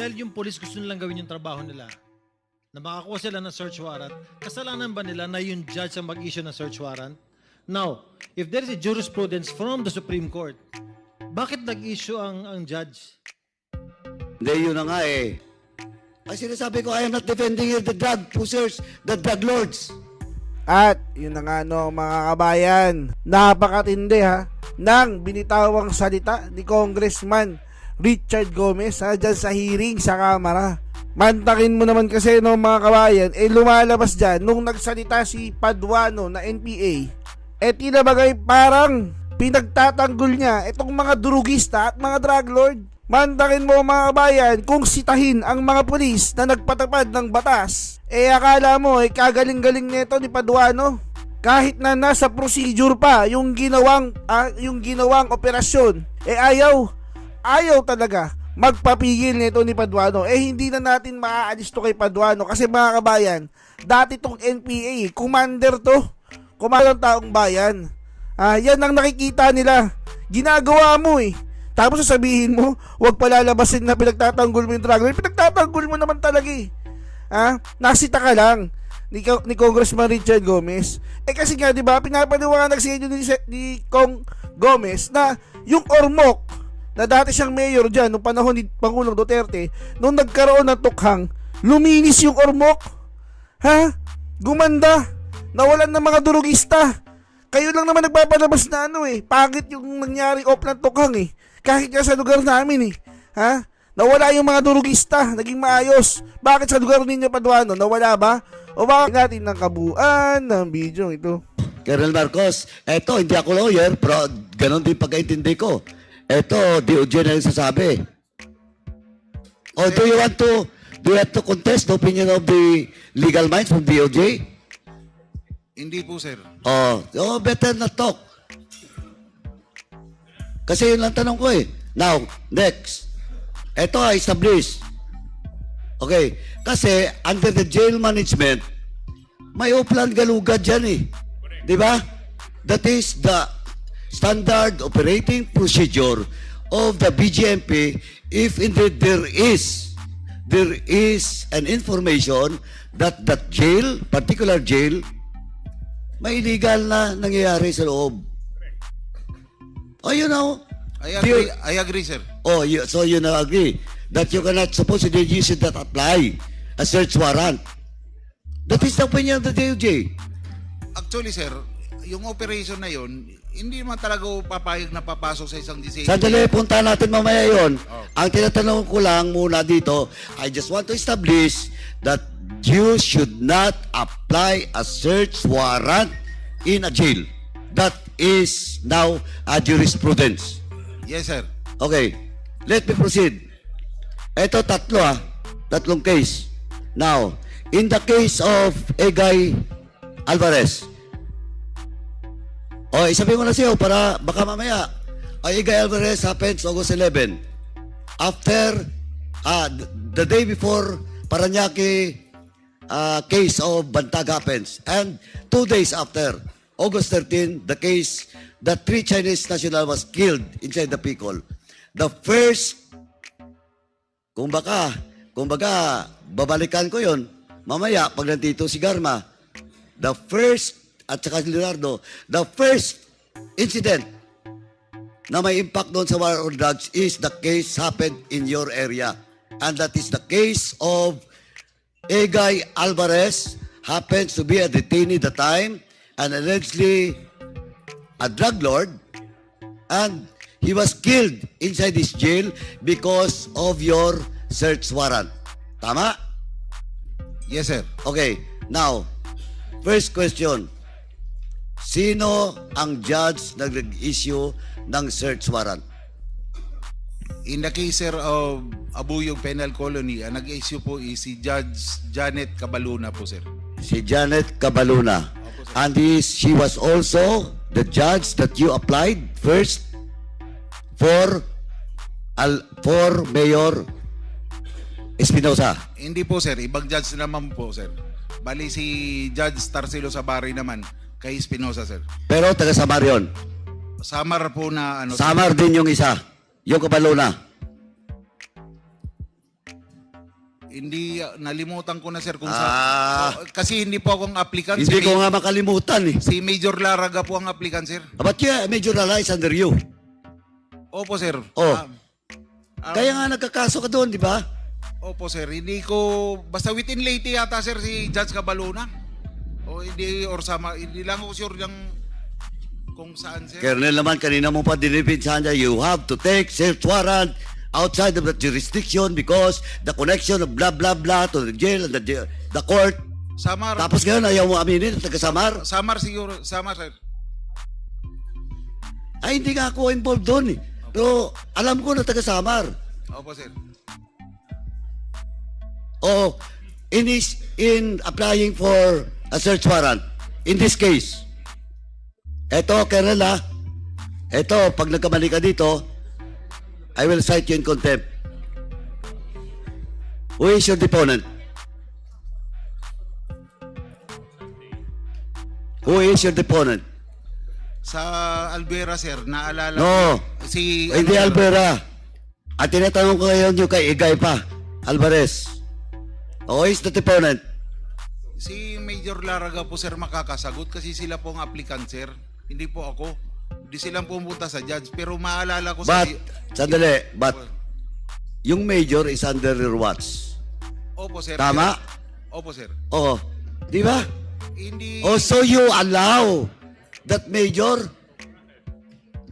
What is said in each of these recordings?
dahil yung police gusto nilang gawin yung trabaho nila, na makakuha sila ng search warrant, kasalanan ba nila na yung judge ang mag-issue ng search warrant? Now, if there is a jurisprudence from the Supreme Court, bakit nag-issue ang, ang judge? Hindi, yun na nga eh. Ang sinasabi ko, I am not defending the drug pushers, the drug lords. At yun na nga no mga kabayan, napakatindi ha ng binitawang salita ni Congressman Richard Gomez ha, dyan sa hearing sa Kamara. Mantakin mo naman kasi no mga kabayan, eh lumalabas dyan nung nagsalita si Paduano na NPA, eh tinabagay parang pinagtatanggol niya itong mga durugista at mga drug lord. Mantakin mo mga kabayan kung sitahin ang mga pulis na nagpatupad ng batas. Eh akala mo eh kagaling-galing nito ni Paduano. Kahit na nasa procedure pa yung ginawang ah, yung ginawang operasyon, eh ayaw ayaw talaga magpapigil nito ni Paduano. Eh hindi na natin maaalis to kay Paduano kasi mga kabayan, dati tong NPA, commander to. Commander ng taong bayan. Ah, yan ang nakikita nila. Ginagawa mo eh. Tapos sasabihin mo, huwag palalabasin na pinagtatanggol mo yung drug lord. Pinagtatanggol mo naman talaga eh. Ha? Nasita ka lang ni, ni Congressman Richard Gomez. Eh kasi nga, di ba, pinapaliwanag sa inyo ni, ni Kong Gomez na yung Ormoc, na dati siyang mayor dyan, nung panahon ni Pangulong Duterte, nung nagkaroon ng tukhang, luminis yung Ormoc. Ha? Gumanda. Nawalan ng mga durugista. Kayo lang naman nagpapalabas na ano eh. Pangit yung nangyari off ng tukhang eh. Kahit nga sa lugar namin eh. Ha? Nawala yung mga durugista. Naging maayos. Bakit sa lugar ninyo Paduano? Nawala ba? O bakit natin ng kabuuan ng video ito? Colonel Marcos, eto, hindi ako lawyer, pero ganon din pagkaintindi ko. Eto, DOJ na yung sasabi. O do you want to, do you want to contest the opinion of the legal minds from DOJ? Hindi po, sir. Oh, oh, better not talk. Kasi yun lang tanong ko eh. Now, next. Ito, establish. Okay. Kasi, under the jail management, may upland galugad dyan eh. Di ba? That is the standard operating procedure of the BGMP if indeed there is there is an information that that jail, particular jail, may illegal na nangyayari sa loob. Oh, you know. I Do you- agree, I agree, sir. Oh, you, so you now agree that you cannot supposedly use it that apply a search warrant. That is the opinion of the DOJ. Actually, sir, yung operation na yun, hindi naman talaga papayag na papasok sa isang decision. Sandali, punta natin mamaya yon. Ang tinatanong ko lang muna dito, I just want to establish that you should not apply a search warrant in a jail. That is now a jurisprudence. Yes, sir. Okay, let me proceed. Ito tatlo ah, tatlong case. Now, in the case of Egay Alvarez, o isabihin ko na sa'yo para baka mamaya, ay Egay Alvarez happens August 11. After, th- the day before Paranaque uh, case of Bantag happens. And two days after, August 13, the case that three Chinese national was killed inside the Picol. The first, kung baka, kung baka, babalikan ko yon mamaya pag nandito si Garma, the first, at saka si Leonardo, the first incident na may impact doon sa war on drugs is the case happened in your area. And that is the case of Egay Alvarez happens to be a detainee at the time and allegedly a drug lord and he was killed inside this jail because of your search warrant. Tama? Yes, sir. Okay. Now, first question. Sino ang judge na nag-issue ng search warrant? In the case, sir, of Abuyog Penal Colony, ang nag-issue po is si Judge Janet Cabaluna po, sir. Si Janet Cabaluna. And he, she was also the judge that you applied first for al, for Mayor Espinosa. Hindi po, sir. Ibang judge naman po, sir. Bali si Judge Tarcelo Sabari naman kay Espinosa, sir. Pero taga Samar yun. Samar po na ano. Samar din yung isa. Yung Cabaluna. Hindi, ah, nalimutan ko na sir kung Ah. sa... So, kasi hindi po akong applicant. Hindi si, ko Ma- nga makalimutan eh. si Major Laraga po ang applicant sir. But yeah, Major Lala is under you. Opo sir. Oh. Ah, ah, Kaya nga nagkakaso ka doon, di ba? Opo sir, hindi ko... Basta within Leyte yata sir si Judge Cabaluna. O hindi, or sama, hindi lang ako sure yung kung saan sir. Colonel naman, kanina mo pa dinipinsahan niya, you have to take search warrant outside of the jurisdiction because the connection of blah blah blah to the jail and the, the court. Samar. Tapos ngayon, ayaw mo aminin, taga-Samar. Samar siguro, Samar sir. Ay, hindi nga ako involved doon eh. Pero alam ko na taga-Samar. Opo sir. O in, is, in applying for a search warrant, in this case, eto, Colonel ha, eto, pag nagkamali ka dito, I will cite you in contempt. Who is your deponent? Who is your deponent? Sa Albera sir, naalala No. ko, si... Hindi ano, sir, Albera. At tinatanong ko ngayon yung kay Igay pa, Alvarez. Who is the deponent? Si Major Laraga po sir makakasagot kasi sila po ang applicant sir. Hindi po ako. Hindi silang pumunta sa judge. Pero maalala ko But, sa... sandali, but, yung major is under your watch. Opo sir. Tama? Opo sir. Oo. Di ba? Hindi... Oh, so you allow that major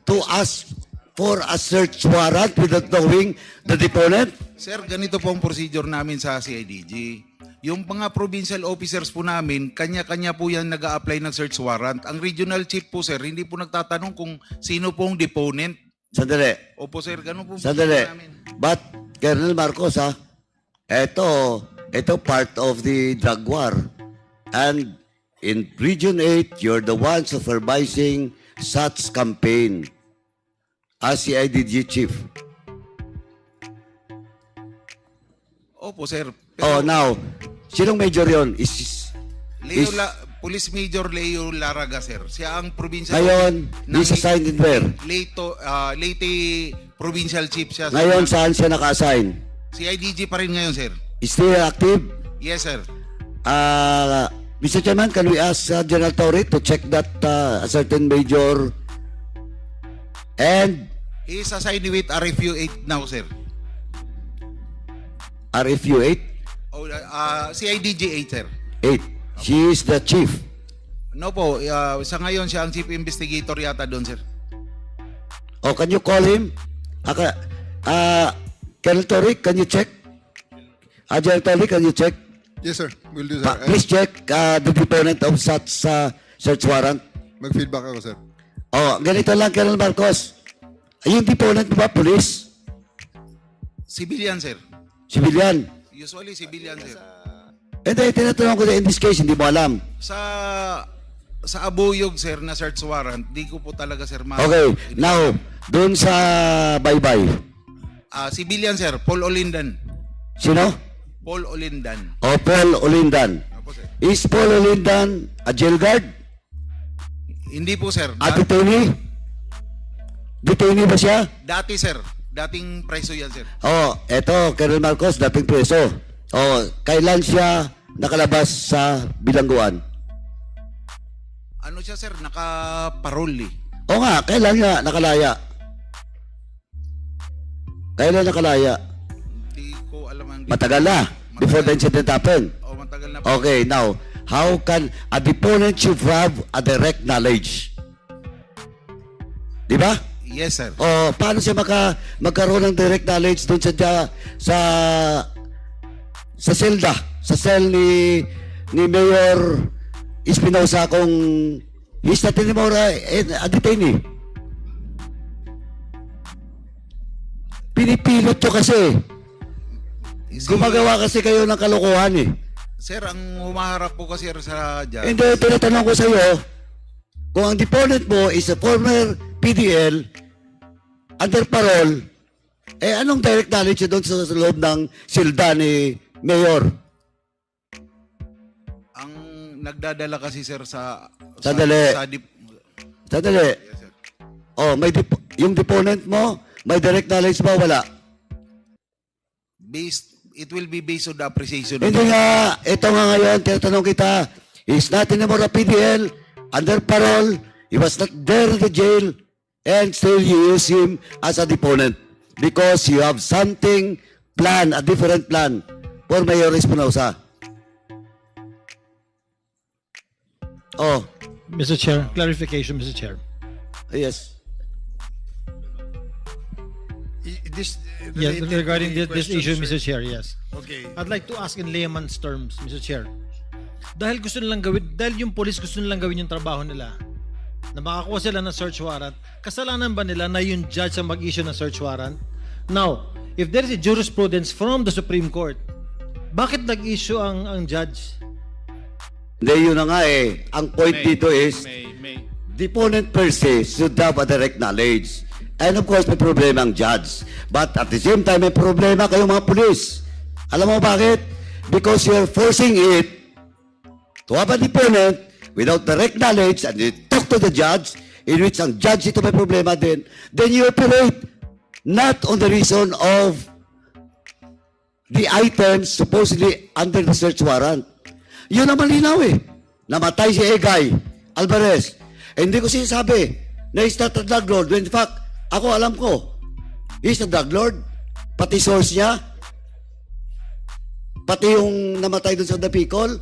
to ask for a search warrant without knowing the deponent? Sir, ganito po ang procedure namin sa CIDG. Yung mga provincial officers po namin, kanya-kanya po yan nag apply ng search warrant. Ang regional chief po sir, hindi po nagtatanong kung sino po ang deponent. Sandali. Opo sir, ganun po Sandali. namin. But, Colonel Marcos, ha? Ito, ito part of the drug war. And in Region 8, you're the one supervising such campaign as CIDG chief. Opo sir. Oh, now, sinong major yon? Is, Leo is- La, Police Major Leo Laraga sir. Siya ang provincial ngayon, ng- he's assigned in where? Leyte, ah, Leyte Provincial Chief siya. sir. Ngayon, saan siya naka-assign? CIDG pa rin ngayon sir. Is still active? Yes sir. Uh, Mr. Chairman, can we ask uh, General Torre to check that uh, a certain major and He is assigned with RFU 8 now sir. RFU 8? Oh, ah, CIDG 8 sir. 8. She is the chief. No po, ah, sa ngayon siya ang chief investigator yata doon sir. Oh, can you call him? Aka, uh, Colonel Torre, can you check? Uh, General can you check? Yes, sir. Will do, sir. Pa- please check uh, the deponent of such uh, search warrant. Mag-feedback ako, sir. Oh, ganito lang, Colonel Marcos. Yung deponent ba, police? Civilian sir. Civilian? Usually civilian sir. Hindi, tinatanong ko na in this case, hindi mo alam. Sa sa Abuyog sir na search warrant, di ko po talaga sir ma Okay, now, doon sa bye-bye. Ah, civilian sir, Paul Olindan. Sino? Paul Olindan. O Paul Olindan. Opo sir. Is Paul Olindan a jail guard? Hindi po sir. A Da- detainee? Detainee ba siya? dati sir, dating preso yan sir. Oh, eto, Colonel Marcos, dating preso. Oh, kailan siya nakalabas sa bilangguan? Ano siya sir, naka-parole eh. O nga, kailan nga nakalaya? Kailan nakalaya? Hindi ko alam ang Matagal na, before the incident happened. Oh, matagal na po. Okay, now, how can a deponent should have a direct knowledge? Di ba? Yes sir. O paano siya maka, magkaroon ng direct knowledge doon sa sa sa selda, sa cell ni ni Mayor Espinosa kung he's not anymore a, a detainee. Pinipilot to kasi. Si- Gumagawa kasi kayo ng kalokohan eh. Sir, ang humaharap po kasi sa judge. Hindi, tinatanong ko sa iyo, kung ang deponent mo is a former PDL, under parole, eh anong direct knowledge doon sa loob ng silda ni Mayor? Ang nagdadala kasi sir sa Sandali. sa, sa dip- Sandali. Yes, sir. Oh, may dep- yung deponent mo, may direct knowledge ba? Wala. based it will be based on the appreciation. Hindi nga, ito nga ngayon, tinatanong kita, he's not anymore a PDL, under parole, he was not there in the jail, and still you use him as a deponent because you have something plan, a different plan for Mayor Espinosa. Oh, Mr. Chair, clarification, Mr. Chair. yes. This, Yes, related to regarding the this, this issue, sir. Mr. Chair, yes. Okay. I'd like to ask in layman's terms, Mr. Chair. Dahil gusto nilang gawin, dahil yung police gusto nilang gawin yung trabaho nila, na makakuha sila ng search warrant, kasalanan ba nila na yung judge ang mag-issue ng search warrant? Now, if there is a jurisprudence from the Supreme Court, bakit nag-issue ang, ang judge? Hindi, yun na nga eh. Ang point dito is, deponent per se should have a direct knowledge. And of course, may problema ang judge. But at the same time, may problema kayong mga pulis. Alam mo bakit? Because you are forcing it to have a deponent without direct knowledge and you talk to the judge in which ang judge ito may problema din, then you operate not on the reason of the items supposedly under the search warrant. Yun ang malinaw eh. Namatay si Egay Alvarez. Eh, hindi ko sinasabi na he's not a drug lord. In fact, ako alam ko, he's a drug lord. Pati source niya. Pati yung namatay dun sa Dapicol.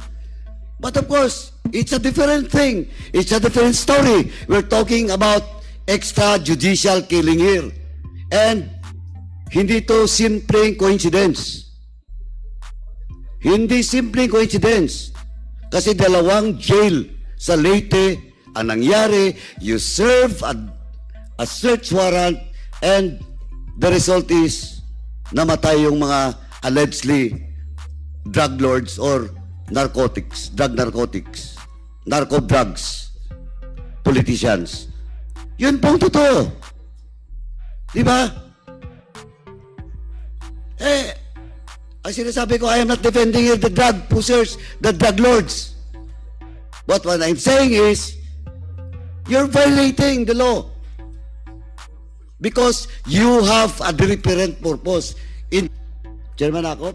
But of course, it's a different thing. It's a different story. We're talking about extrajudicial killing here. And hindi to simpleng coincidence. Hindi simpleng coincidence. Kasi dalawang jail sa Leyte ang nangyari, you serve a, a search warrant and the result is namatay yung mga allegedly drug lords or narcotics, drug narcotics, narco drugs, politicians. Yun pong totoo. Di ba? Eh, ang sinasabi ko, I am not defending the drug pushers, the drug lords. But what I'm saying is, you're violating the law. Because you have a different purpose. In Chairman Akop,